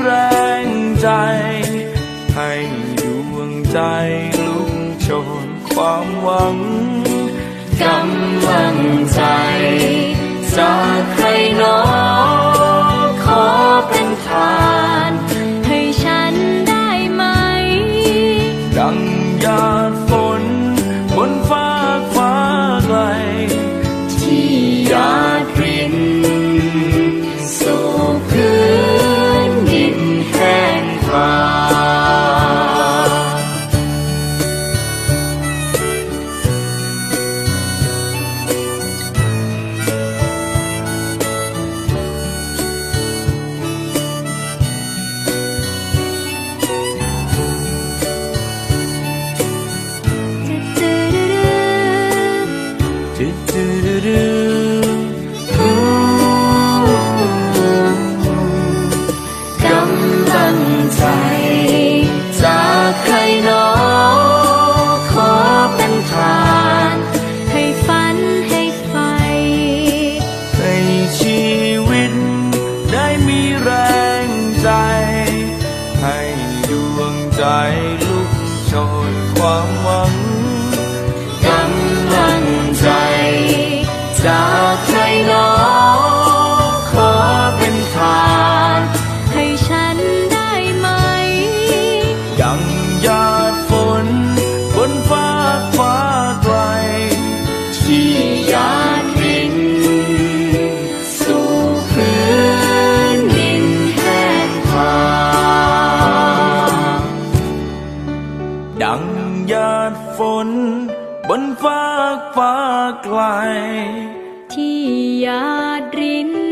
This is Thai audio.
แรงใจ ให้ดวงใจลุกโชนความหวังกำลังใจ จากใครหนอขอเป็นทาน ให้ฉันได้ไหม ดังยาด ว น บนฟ้าฟ้าไกล ที่ยาดริน